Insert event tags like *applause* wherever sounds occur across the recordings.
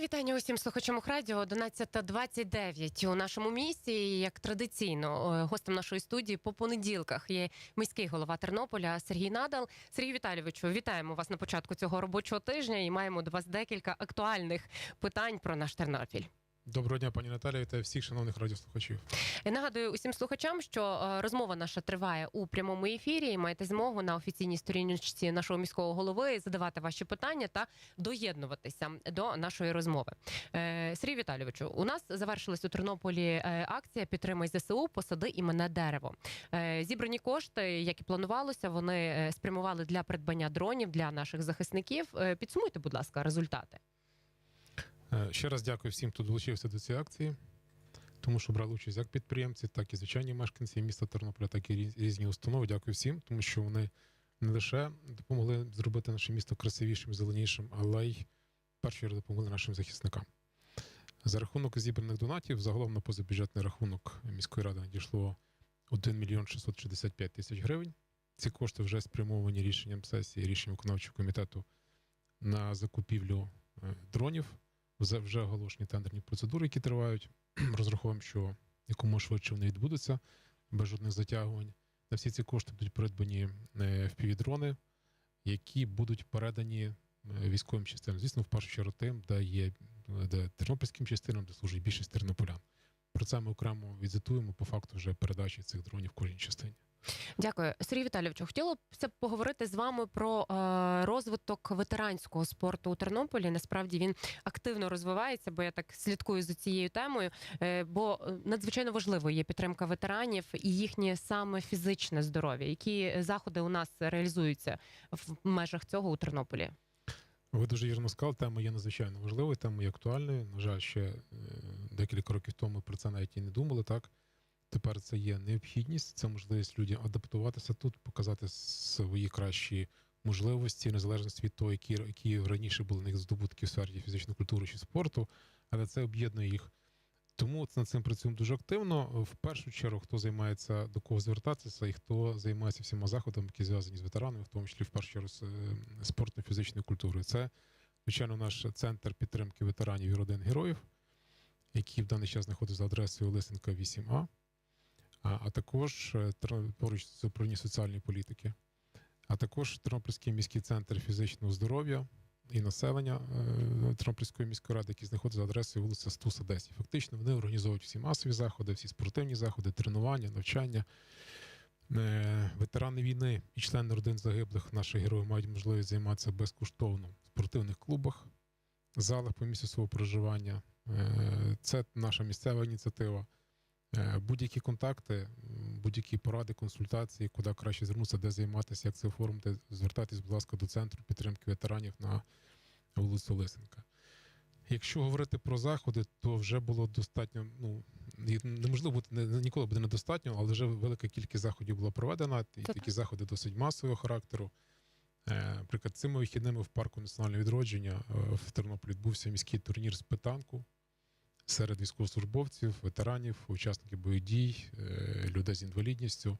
Вітання усім слухачам радіо 11.29 у нашому місті. Як традиційно, е, гостем нашої студії по понеділках є міський голова Тернополя Сергій Надал. Сергій Віталійовичу, вітаємо вас на початку цього робочого тижня і маємо до вас декілька актуальних питань про наш Тернопіль. Доброго дня, пані Наталія, та всіх шановних радіослухачів. Я нагадую усім слухачам, що е, розмова наша триває у прямому ефірі. і Маєте змогу на офіційній сторінці нашого міського голови задавати ваші питання та доєднуватися до нашої розмови. Е, Сергій Віталійовичу, у нас завершилась у Тернополі е, акція Підтримай ЗСУ, посади імене дерево. Е, Зібрані кошти, як і планувалося, вони спрямували для придбання дронів для наших захисників. Підсумуйте, будь ласка, результати. Е, Ще раз дякую всім, хто долучився до цієї акції, тому що брали участь як підприємці, так і звичайні мешканці міста Тернополя, так і різні установи. Дякую всім, тому що вони не лише допомогли зробити наше місто красивішим, зеленішим, але й першу чергу допомогли нашим захисникам. За рахунок зібраних донатів, загалом на позабюджетний рахунок міської ради надійшло 1 мільйон 665 тисяч гривень. Ці кошти вже спрямовані рішенням сесії, рішенням виконавчого комітету на закупівлю е, дронів. Вже оголошені тендерні процедури, які тривають. *clears throat* Розраховуємо, що якомога швидше вони відбудуться без жодних затягувань. На всі ці кошти будуть придбані е, впівдрони, які будуть передані е, військовим частинам. Звісно, в першу чергу тим, де є де тернопільським частинам, де служить більшість тернополян. Про це ми окремо візитуємо по факту вже передачі цих дронів в кожній частині. Дякую, Сергій Віталійовичу. Хотілося б поговорити з вами про е, розвиток ветеранського спорту у Тернополі. Насправді він активно розвивається, бо я так слідкую за цією темою. Е, бо е, надзвичайно важливо є підтримка ветеранів і їхнє саме фізичне здоров'я. Які заходи у нас реалізуються в межах цього у Тернополі? Ви дуже вірно сказали, тема є надзвичайно важливою, тема є актуальною. На жаль, ще декілька років тому про це навіть і не думали. Так тепер це є необхідність, це можливість людям адаптуватися тут, показати свої кращі можливості, незалежності від того, які, які раніше були них здобутки в сфері фізичної культури чи спорту, але це об'єднує їх. Тому над цим працюємо дуже активно. В першу чергу, хто займається до кого звертатися, і хто займається всіма заходами, які зв'язані з ветеранами, в тому числі в першу чергу з е, спортно-фізичною культурою. Це, звичайно, наш центр підтримки ветеранів і родин героїв, який в даний час знаходиться за адресою Лисенка 8А, а, також е, поруч з управління соціальної політики, а також Тернопільський міський центр фізичного здоров'я і населення е, Тернопільської міської ради, які знаходяться за адресою вулиця Стуса 10. Фактично вони організовують всі масові заходи, всі спортивні заходи, тренування, навчання. Е, Ветерани війни і члени родин загиблих наших героїв мають можливість займатися безкоштовно в спортивних клубах, залах по місцю свого проживання. Це наша місцева ініціатива. Е, Будь-які контакти, будь-які поради, консультації, куди краще звернутися, де займатися, як це оформити, звертайтесь, будь ласка, до центру підтримки ветеранів на вулицю Лисенка. Якщо говорити про заходи, то вже було достатньо. Ну неможливо бути не- ніколи буде недостатньо, але вже велика кількість заходів була проведена. І такі заходи досить масового характеру. Е, Наприклад, цими вихідними в парку національного відродження е, в Тернополі відбувся міський турнір з питанку серед військовослужбовців, ветеранів, учасників бойових дій, е, людей з інвалідністю.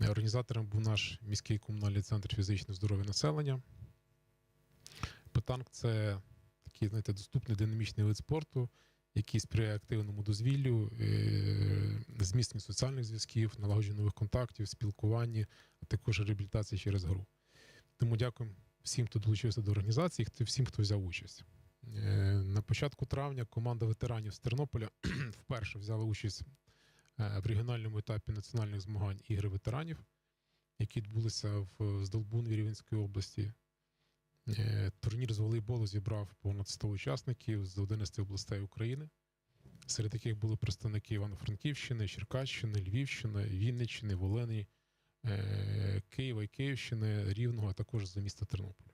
Організатором був наш міський комунальний центр фізичного здоров'я населення. Питанк це такий, знаєте, доступний динамічний вид спорту, який сприяє активному дозвіллю, е, зміцненню соціальних зв'язків, налагодженню нових контактів, спілкуванні, а також реабілітації через гру. Тому дякую всім, хто долучився до організації, всім, хто взяв участь. Е, На початку травня команда ветеранів з Тернополя *clears throat* вперше взяла участь е, в регіональному етапі національних змагань ігри ветеранів, які відбулися в Здолбунві Рівненської області. Е, Турнір з волейболу зібрав понад 100 учасників з 11 областей України, серед яких були представники Івано-Франківщини, Черкащини, Львівщини, Вінниччини, Волині, Києва і Київщини, Рівного, а також з міста Тернополя.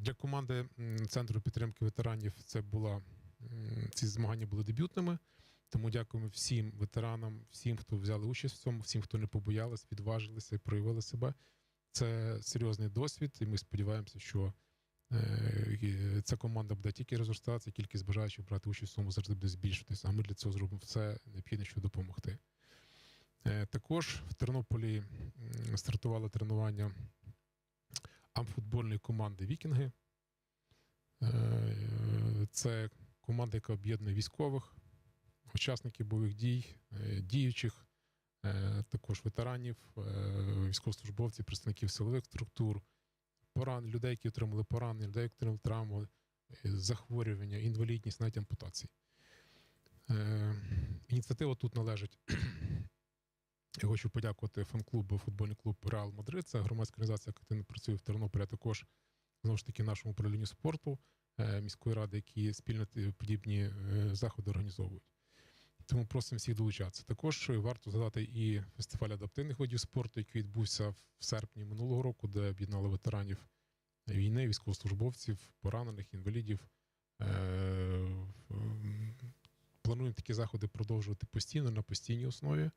Для команди Центру підтримки ветеранів це була ці змагання були дебютними. Тому дякуємо всім ветеранам, всім, хто взяли участь в цьому, всім, хто не побоялись, відважилися і проявили себе. Це серйозний досвід, і ми сподіваємося, що е, ця команда буде тільки розростатися, кількість бажаючих брати участь в цьому завжди буде збільшуватися. А ми для цього зробимо все необхідне, щоб допомогти. Е, Також в Тернополі м, стартували тренування амфутбольної команди Вікінги. Е, Це команда, яка об'єднує військових, учасників бойових дій, е, діючих, е, також ветеранів, військовослужбовців, представників силових структур, поран, людей, які отримали поранення, людей, які отримали травми, е, захворювання, інвалідність, навіть ампутації. Ініціатива тут належить. Я хочу подякувати фан-клубу, футбольний клуб Реал Мадрид. Це громадська організація, яка активно працює в Тернополі, а також знову ж таки нашому управлінню спорту е, міської ради, які спільно подібні е, заходи організовують. Тому просимо всіх долучатися. Також варто згадати і фестиваль адаптивних видів спорту, який відбувся в серпні минулого року, де об'єднали ветеранів війни, військовослужбовців, поранених, інвалідів. Е, Плануємо такі заходи продовжувати постійно на постійній основі.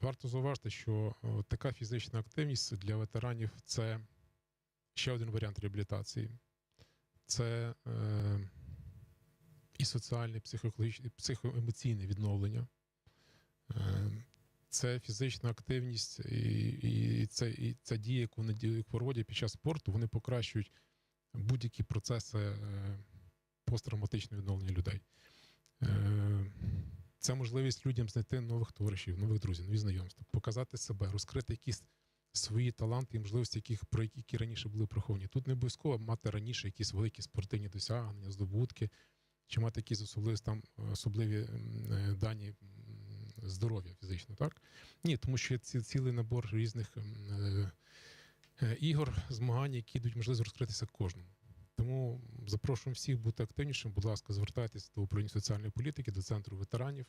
Варто зауважити, що така фізична активність для ветеранів це ще один варіант реабілітації. Це е, і соціальне, і психологічне, психоемоційне відновлення. Е, це фізична активність, і, і, це, і ця дія, яку вони проводять під час спорту, вони покращують будь-які процеси е, посттравматичного відновлення людей. Е, це можливість людям знайти нових товаришів, нових друзів, нові знайомства, показати себе, розкрити якісь свої таланти і можливості, яких, про які, раніше були приховані. Тут не обов'язково мати раніше якісь великі спортивні досягнення, здобутки, чи мати якісь особливі, там, особливі е, дані здоров'я фізично. Так? Ні, тому що є ці, цілий набор різних е, ігор, змагань, які дають можливість розкритися кожному. Тому запрошуємо всіх бути активнішим. Будь ласка, звертайтеся до управління соціальної політики, до центру ветеранів.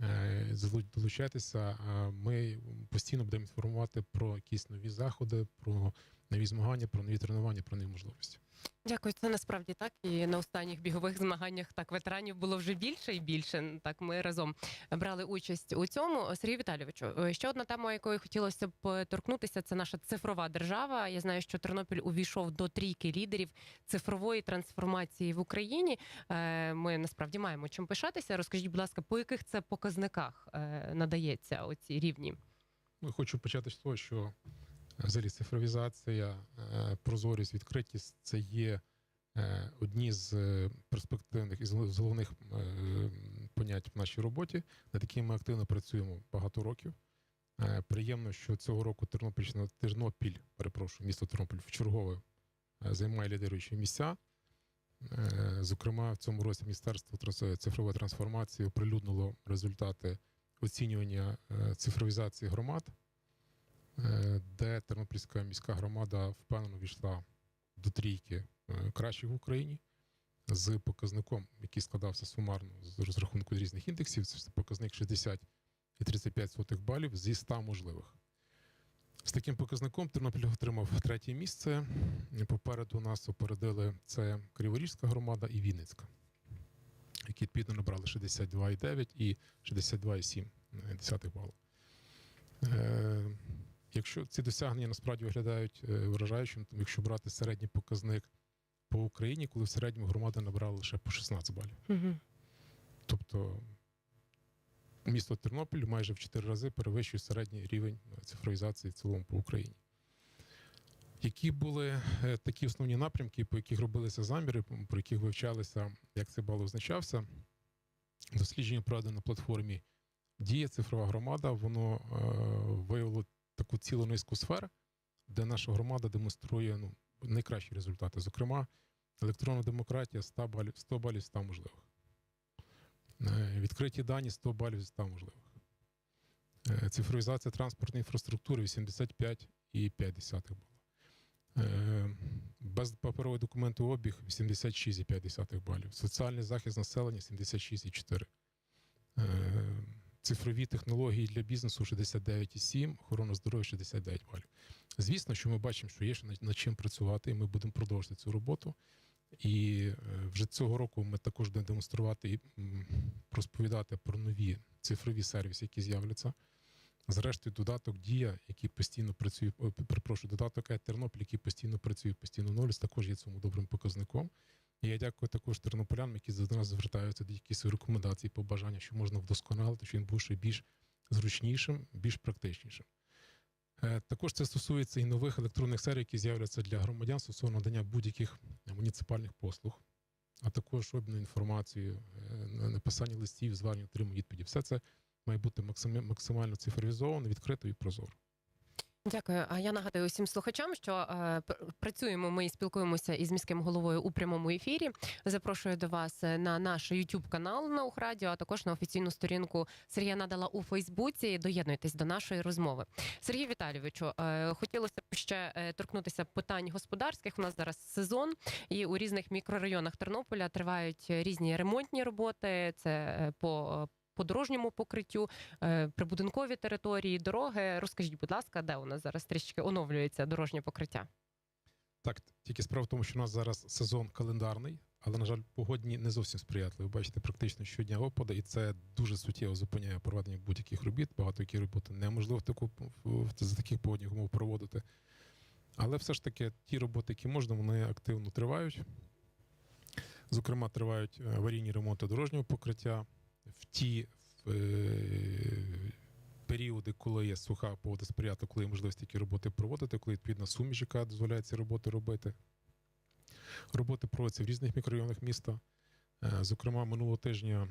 Е, Долучайтеся. Ми постійно будемо інформувати про якісь нові заходи, про нові змагання, про нові тренування, про нові можливості. Дякую, це насправді так. І на останніх бігових змаганнях так ветеранів було вже більше і більше. Так ми разом брали участь у цьому. Сергій Віталійовичу, е, ще одна тема, якої хотілося б торкнутися, це наша цифрова держава. Я знаю, що Тернопіль увійшов до трійки лідерів цифрової трансформації в Україні. Е, Ми насправді маємо чим пишатися. Розкажіть, будь ласка, по яких це показниках е, надається оці рівні? Ну, Хочу почати з того, що взагалі цифровізація, е, прозорість, відкритість це є е, одні з е, перспективних і з головних понять в нашій роботі, над якими ми активно працюємо багато років. Приємно, що цього року Тернопільщина, Тернопіль, перепрошую, місто Тернопіль вчергове займає лідируючі місця. Зокрема, в цьому році Міністерство цифрової трансформації оприлюднило результати оцінювання цифровізації громад, де Тернопільська міська громада впевнено війшла до трійки е, кращих в Україні з показником, який складався сумарно з розрахунку різних індексів. Це показник 60 і 35 балів зі 100 можливих. З таким показником Тернопіль отримав третє місце. Попереду нас опередили це Криворізька громада і Вінницька, які відповідно набрали 62,9 і 62,7 десятих балу. Е, якщо ці досягнення насправді виглядають е, вражаючим, якщо брати середній показник по Україні, коли в середньому громада набрала лише по 16 балів. Угу. Тобто місто Тернопіль майже в 4 рази перевищує середній рівень е, цифровізації в цілому по Україні. Які були е, такі основні напрямки, по яких робилися заміри, про яких вивчалися, як це бал означався? Дослідження проведено на платформі Дія цифрова громада, воно е, виявило таку цілу низку сфер, де наша громада демонструє ну, найкращі результати. Зокрема, електронна демократія 100 балів, 100 балів 100 можливих. Е, Відкриті дані 100 балів зі 100 можливих. Е, Цифровізація транспортної інфраструктури 85,5 бала. Е, Безпаперовий документообіг 86,5 балів. Соціальний захист населення 76,4. Е, Цифрові технології для бізнесу 69,7, охорона здоров'я 69 балів. Звісно, що ми бачимо, що є ще над, чим працювати, і ми будемо продовжувати цю роботу. І е, вже цього року ми також будемо демонструвати і розповідати про нові цифрові сервіси, які з'являться. Зрештою, додаток Дія, який постійно працює, о, перепрошую, додаток «Е Тернопіль, який постійно працює, постійно ноль, також є цьому добрим показником. Я дякую також тернополянам, які до нас звертаються до якісь рекомендацій, побажання, що можна вдосконалити, що він був ще більш зручнішим, більш практичнішим. Е, Також це стосується і нових електронних серій, які з'являться для громадян стосовно надання будь-яких муніципальних послуг, а також обміну інформацією, е, написання листів, звернень, отримання відповіді. Все це має бути максимально цифровізовано, відкрито і прозоро. Дякую. А я нагадую усім слухачам, що е, працюємо ми і спілкуємося із міським головою у прямому ефірі. Запрошую до вас е, на наш youtube канал Наух Радіо, а також на офіційну сторінку Сергія Надала у Фейсбуці. Доєднуйтесь до нашої розмови. Сергій Віталійовичу, е, хотілося б ще е, торкнутися питань господарських. У нас зараз сезон, і у різних мікрорайонах Тернополя тривають різні ремонтні роботи. Це е, по по дорожньому покриттю, е, прибудинкові території, дороги. Розкажіть, будь ласка, де у нас зараз трішки оновлюється дорожнє покриття? Так, тільки справа в тому, що у нас зараз сезон календарний, але, на жаль, погодні не зовсім сприятливі. Ви бачите, практично щодня опади, і це дуже суттєво зупиняє проведення будь-яких робіт. Багато які роботи неможливо в таку в- за таких погодних умов проводити. Але все ж таки ті роботи, які можна, вони активно тривають. Зокрема, тривають е, аварійні ремонти дорожнього покриття в ті е, періоди, коли є суха погода сприяти, коли є можливість такі роботи проводити, коли відповідна суміш, яка дозволяє ці роботи робити. Роботи проводяться в різних мікрорайонах міста. Е, Зокрема, минулого тижня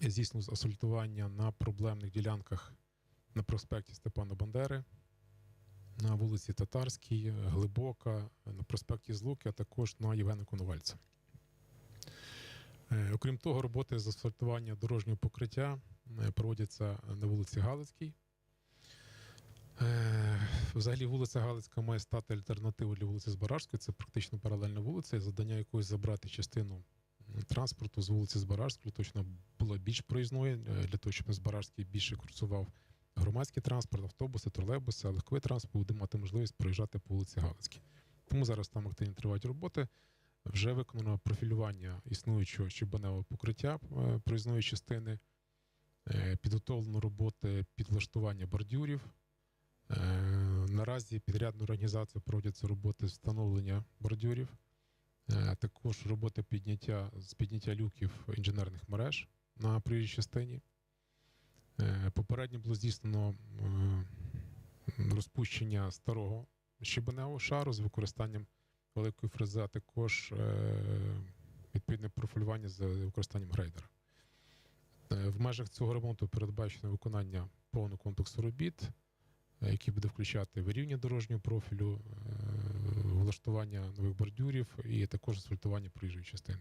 здійснилось асфальтування на проблемних ділянках на проспекті Степана Бандери, на вулиці Татарській, Глибока, на проспекті Злуки, а також на Євгена Коновальця. Е, Окрім того, роботи з асфальтування дорожнього покриття е, проводяться на вулиці Галицькій. Е, Взагалі, вулиця Галицька має стати альтернативою для вулиці Збаражської. Це практично паралельна вулиця. І Завдання якоїсь забрати частину транспорту з вулиці Збаражської, того, була більш проїзною, для того, щоб на Збаражській більше курсував громадський транспорт, автобуси, тролейбуси, легковий транспорт буде мати можливість проїжджати по вулиці Галицькій. Тому зараз там активно тривають роботи. Вже виконано профілювання існуючого щебеневого покриття е, проїзної частини, е, підготовлено роботи підлаштування бордюрів. Е, Наразі підрядною організацією проводяться роботи встановлення бордюрів, також роботи підняття з підняття люків інженерних мереж на проїжджій частині. Попередньо було здійснено розпущення старого щебеневого шару з використанням великої фрези, а також е, відповідне профілювання з використанням грейдера. Е, В межах цього ремонту передбачено виконання повного комплексу робіт, е, який буде включати вирівняння дорожнього профілю, влаштування нових бордюрів і також асфальтування проїжджої частини.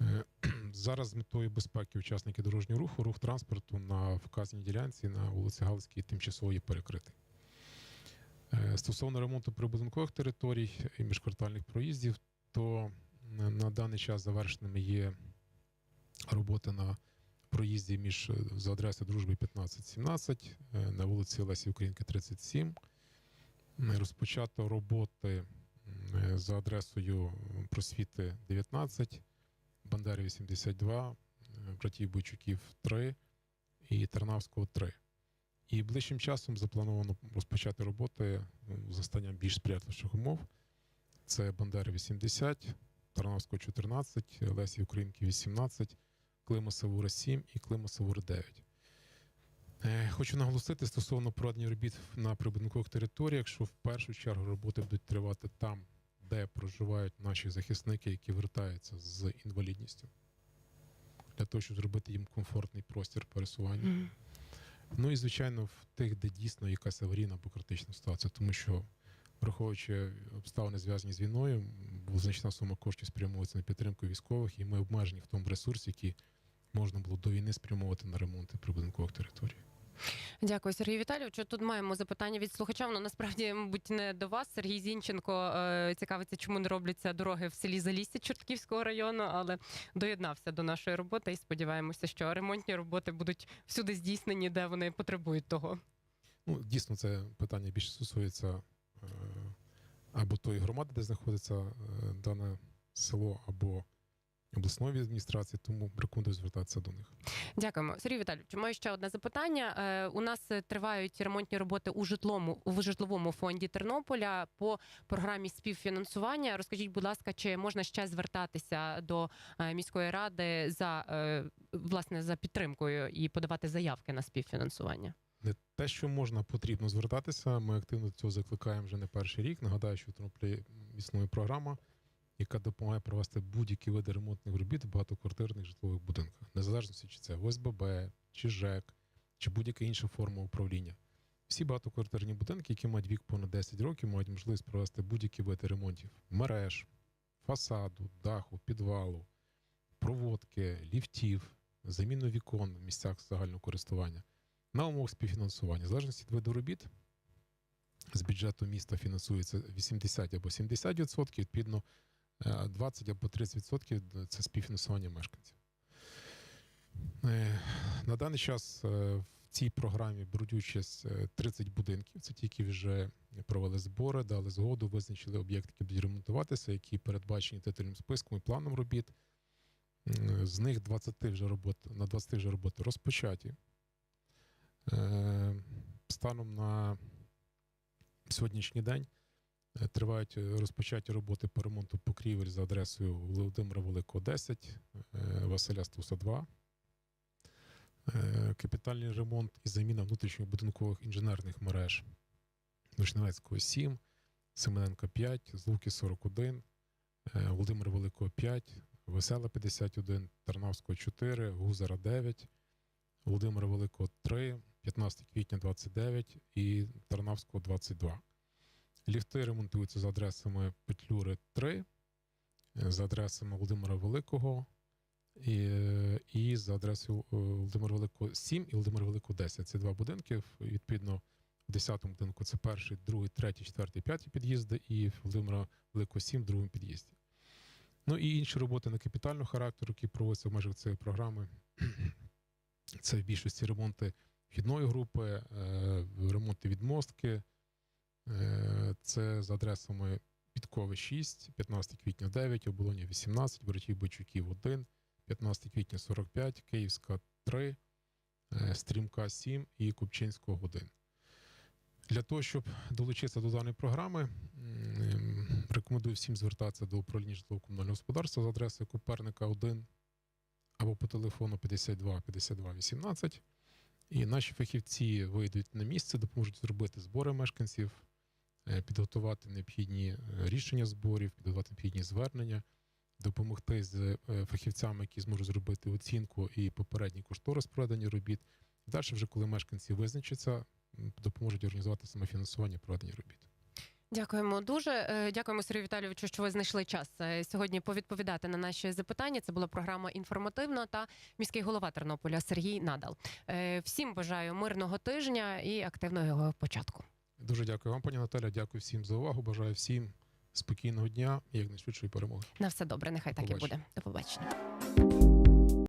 *clears throat* Зараз з метою безпеки учасників дорожнього руху, рух транспорту на вказаній ділянці на вулиці Галицькій тимчасово є перекритий. Е, Стосовно ремонту прибудинкових територій і міжквартальних проїздів, то на- даний час завершеними є роботи на проїзді між е, за адресою Дружби 15-17 е, на вулиці Лесі Українки 37. Е, Розпочато роботи за адресою Просвіти 19, Бандери 82, е, братів Бойчуків 3 і Тернавського 3. І ближчим часом заплановано розпочати роботи ну, за станням більш сприятливих умов. Це Бандери 80, Тарнавського 14, Лесі Українки 18, Климасовура 7 і Климасовура 9. Е, Хочу наголосити стосовно проведення робіт на прибудинкових територіях, що в першу чергу роботи будуть тривати там, де проживають наші захисники, які вертаються з інвалідністю, для того, щоб зробити їм комфортний простір пересування. Ну і звичайно, в тих, де дійсно якась аварійна або ситуація, тому що, враховуючи обставини зв'язані з війною, значна сума коштів спрямовується на підтримку військових, і ми обмежені в тому ресурсі, який можна було до війни спрямовувати на ремонти прибудинкових територій. Дякую, Сергій Віталійовичу. Тут маємо запитання від слухача. Воно насправді, мабуть, не до вас. Сергій Зінченко е, цікавиться, чому не робляться дороги в селі Залісся Чортківського району, але доєднався до нашої роботи і сподіваємося, що ремонтні роботи будуть всюди здійснені, де вони потребують того. Ну, дійсно, це питання більше стосується е, або тої громади, де знаходиться е, дане село, або обласної адміністрації, тому рекомендую звертатися до них. Дякуємо, Сергій Віталійовичу. Маю ще одне запитання. Е, У нас тривають ремонтні роботи у житлому у житловому фонді Тернополя по програмі співфінансування. Розкажіть, будь ласка, чи можна ще звертатися до е, міської ради за е, власне за підтримкою і подавати заявки на співфінансування? Не те, що можна, потрібно звертатися. Ми активно до цього закликаємо вже не перший рік. Нагадаю, що в Тернополі існує програма, яка допомагає провести будь-які види ремонтних робіт в багатоквартирних житлових будинках, незалежно чи це ОСББ, чи ЖЕК, чи будь-яка інша форма управління. Всі багатоквартирні будинки, які мають вік понад 10 років, мають можливість провести будь-які види ремонтів мереж, фасаду, даху, підвалу, проводки, ліфтів, заміну вікон в місцях загального користування на умовах співфінансування. В залежності від виду робіт з бюджету міста фінансується 80 або 70%, відповідно 20 або 30% це співфінансування мешканців. Е, На даний час е, в цій програмі беруть участь е, 30 будинків. Це ті, які вже провели збори, дали згоду, визначили об'єкти, які будуть ремонтуватися, які передбачені титульним списком і планом робіт. З них 20 вже робот, на 20 вже роботи розпочаті. Е, Станом на сьогоднішній день е, тривають е, розпочаті роботи по ремонту покрівель за адресою Володимира Великого 10, е, Василя Стуса 2. Е, Капітальний ремонт і заміна внутрішньобудинкових інженерних мереж Вишневецького 7, Семененка 5, Злуки 41, е, Володимира Великого 5, Весела 51, Тарнавського 4, Гузера 9, Володимира Великого 3, 15 квітня 29 і Тарнавського 22. Ліфти ремонтуються за адресами Петлюри 3, е, за адресами Володимира Великого і, е, і за адресою е, Володимира Великого 7 і Володимира Великого 10. Це два будинки. Відповідно, в 10-му будинку це перший, другий, третій, четвертий, п'ятий під'їзди, і Володимира Великого 7 в другому під'їзді. Ну і інші роботи на капітального характеру, які проводяться в межах цієї програми. Це в більшості ремонти вхідної групи, ремонти відмостки. Це за адресами Підкови 6, 15 квітня 9, Оболоня 18, Братів Бичуків 1, 15 квітня 45, Київська 3, е, Стрімка 7 і Купчинського 1. Для того, щоб долучитися до даної програми, рекомендую всім звертатися до управління житлово-комунального господарства за адресою Коперника 1 або по телефону 52 52 18. І наші фахівці вийдуть на місце, допоможуть зробити збори мешканців, підготувати необхідні е, рішення зборів, підготувати необхідні звернення, допомогти з е, фахівцями, які зможуть зробити оцінку і попередній кошторис проведення робіт. Далі, вже коли мешканці визначаться, допоможуть організувати самофінансування проведення робіт. Дякуємо дуже. Е, Дякуємо, Сергію Віталійовичу, що ви знайшли час е, сьогодні повідповідати на наші запитання. Це була програма інформативна та міський голова Тернополя Сергій Надал. Е, Всім бажаю мирного тижня і активного його початку. Дуже дякую вам, пані Наталя. Дякую всім за увагу. Бажаю всім спокійного дня і якнайшвидшої перемоги. На все добре. Нехай так і буде. До побачення.